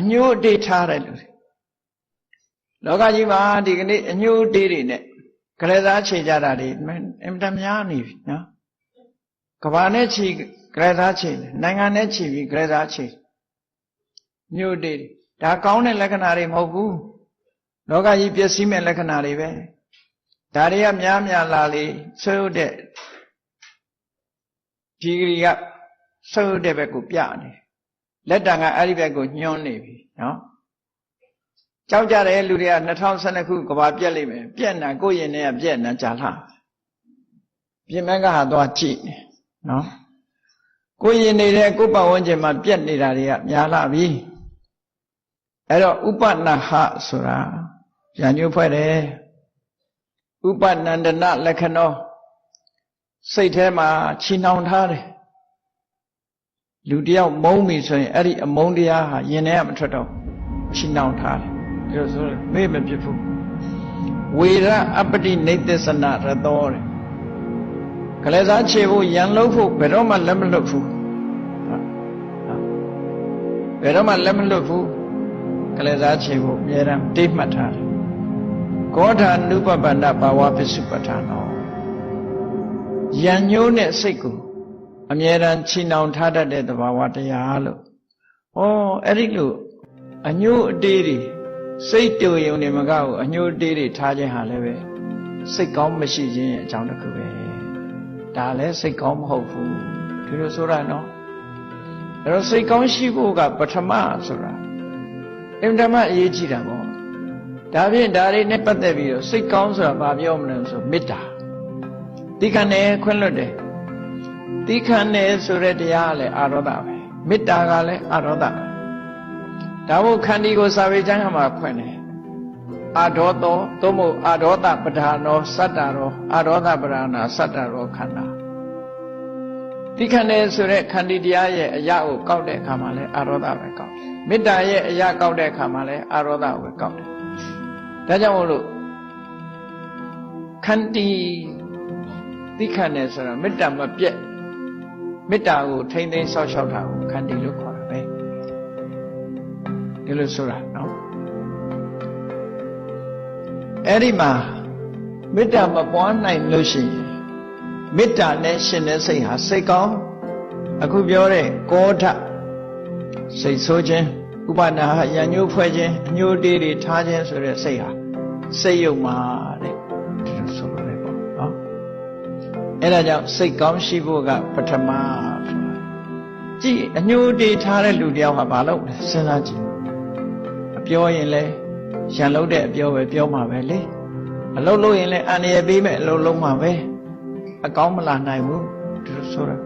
အညို့အတေးထားတဲ့လူတွေလောကကြီးမှာဒီကနေ့အညို့အတေးတွေနဲ့ကလေးသားခြေကြတာတွေအင်တန်များနေပြီနော်ကဘာနဲ့ခြေကလေးသားခြေတယ်နိုင်ငံနဲ့ခြေပြီးကလေးသားခြေညို့အတေးတွေဒါကောင်းတဲ့လက္ခဏာတွေမဟုတ်ဘူးလောကကြီးပျက်စီးမဲ့လက္ခဏာတွေပဲဒါတွေကများများလာလေဆွေးဟုတ်တဲ့ဒီဂရီကဆွေးဟုတ်တဲ့ဘက်ကိုပြနေ လက်တံကအဲ့ဒီဘက်ကိုညွှန်းနေပြီနော်ကြောက်ကြတဲ့လူတွေက2012ခုကဘာပြက်လိမ့်မယ်ပြက်နာကိုယ့်ရင်ထဲကပြက်နာကြာလှပြင်မကဟာသွားကြည့်နေနော်ကိုယ်ရင်နေတဲ့ကိုယ်ပတ်ဝန်းကျင်မှာပြက်နေတာတွေကများလာပြီအဲ့တော့ဥပနာဟဆိုတာညာညွှန်းဖွဲ့တယ်ဥပနန္ဒနလက္ခဏောစိတ်ထဲမှာချီနှောင်ထားတယ် လူတယောက်မုန်းပြီဆိုရင်အဲ့ဒီအမုန်းတရားဟာရင်ထဲကမထွက်တော့ချီနှောင်ထားတယ်ဒါဆိုမေ့မဖြစ်ဘူးဝေရအပတိနေသစ္စနရသောတဲ့ကလေးစားခြေဖို့ရန်လို့ဖို့ဘယ်တော့မှလက်မလွတ်ဘူးဘယ်တော့မှလက်မလွတ်ဘူးကလေးစားခြေဖို့အများအားတိတ်မှတ်ထားတယ်ကောဋာနုပပန္နဘာဝပစ္စုပ္ပထာနောယံညိုးတဲ့စိတ်ကို အမြဲတမ်းချီနှောင်ထားတတ်တဲ့သဘာဝတရားလို့ဩအဲ့ဒီလိုအညိုးအတေးတွေစိတ်တူယုံနေမကဘူးအညိုးအတေးတွေထားခြင်းဟာလည်းပဲစိတ်ကောင်းမရှိခြင်းရဲ့အကြောင်းတစ်ခုပဲဒါလည်းစိတ်ကောင်းမဟုတ်ဘူးဒီလိုဆိုတာနော်အဲ့တော့စိတ်ကောင်းရှိဖို့ကပထမဆိုတာအင်တမအရေးကြီးတာပေါ့ဒါဖြင့်ဒါတွေနဲ့ပတ်သက်ပြီးတော့စိတ်ကောင်းဆိုတာဘာပြောမလဲဆိုမေတ္တာတိခဏနဲ့ခွင့်လွတ်တယ် တိခဏနဲ့ဆိုတဲ့တရားကလည်းအာရောဒပဲမေတ္တာကလည်းအာရောဒပဲဒါမို့ခန္ဒီကိုစာပေကျမ်းကမှာဖွင့်တယ်အာဒေါသောသို့မဟုတ်အာဒေါသပဓာနောစတ္တရောအာဒေါသပဓာနာစတ္တရောခန္ဓာတိခဏနဲ့ဆိုတဲ့ခန္ဒီတရားရဲ့အရာကိုကောက်တဲ့အခါမှာလည်းအာရောဒပဲကောက်တယ်မေတ္တာရဲ့အရာကောက်တဲ့အခါမှာလည်းအာရောဒပဲကောက်တယ်ဒါကြောင့်မို့လို့ခန္တီသိခဏနဲ့ဆိုတာမေတ္တာမပြတ် မေတ္တာကိုထိမ့်သိမ်းဆောက်ရှောက်တာကိုခန္တီလို့ခေါ်တာပဲဒီလိုဆိုတာနော်အဲ့ဒီမှာမေတ္တာမပွားနိုင်လို့ရှိရင်မေတ္တာနဲ့ရှင်တဲ့စိတ်ဟာစိတ်ကောင်းအခုပြောတဲ့ကောဓစိတ်ဆိုးခြင်းဥပနာဟရညှိုးဖွဲ့ခြင်းအညှိုးတေးတွေထားခြင်းဆိုတဲ့စိတ်ဟာစိတ်ယုံမှာတဲ့ဒီလိုဆိုလို့လေပေါ့နော် အဲ့ဒါကြောင့်စိတ်ကောင်းရှိဖို့ကပထမဆိုတာကြည့်အညှိုးတေးထားတဲ့လူတယောက်ဟာဘာလုပ်လဲစဉ်းစားကြည့်အပြောရင်လဲရန်လို့တဲ့အပြောပဲပြောမှာပဲလေအလုပ်လုပ်ရင်လဲအန္တရာယ်ပေးမဲ့အလုပ်လုပ်မှာပဲအကောင်းမလာနိုင်ဘူးဒီလိုဆိုတာ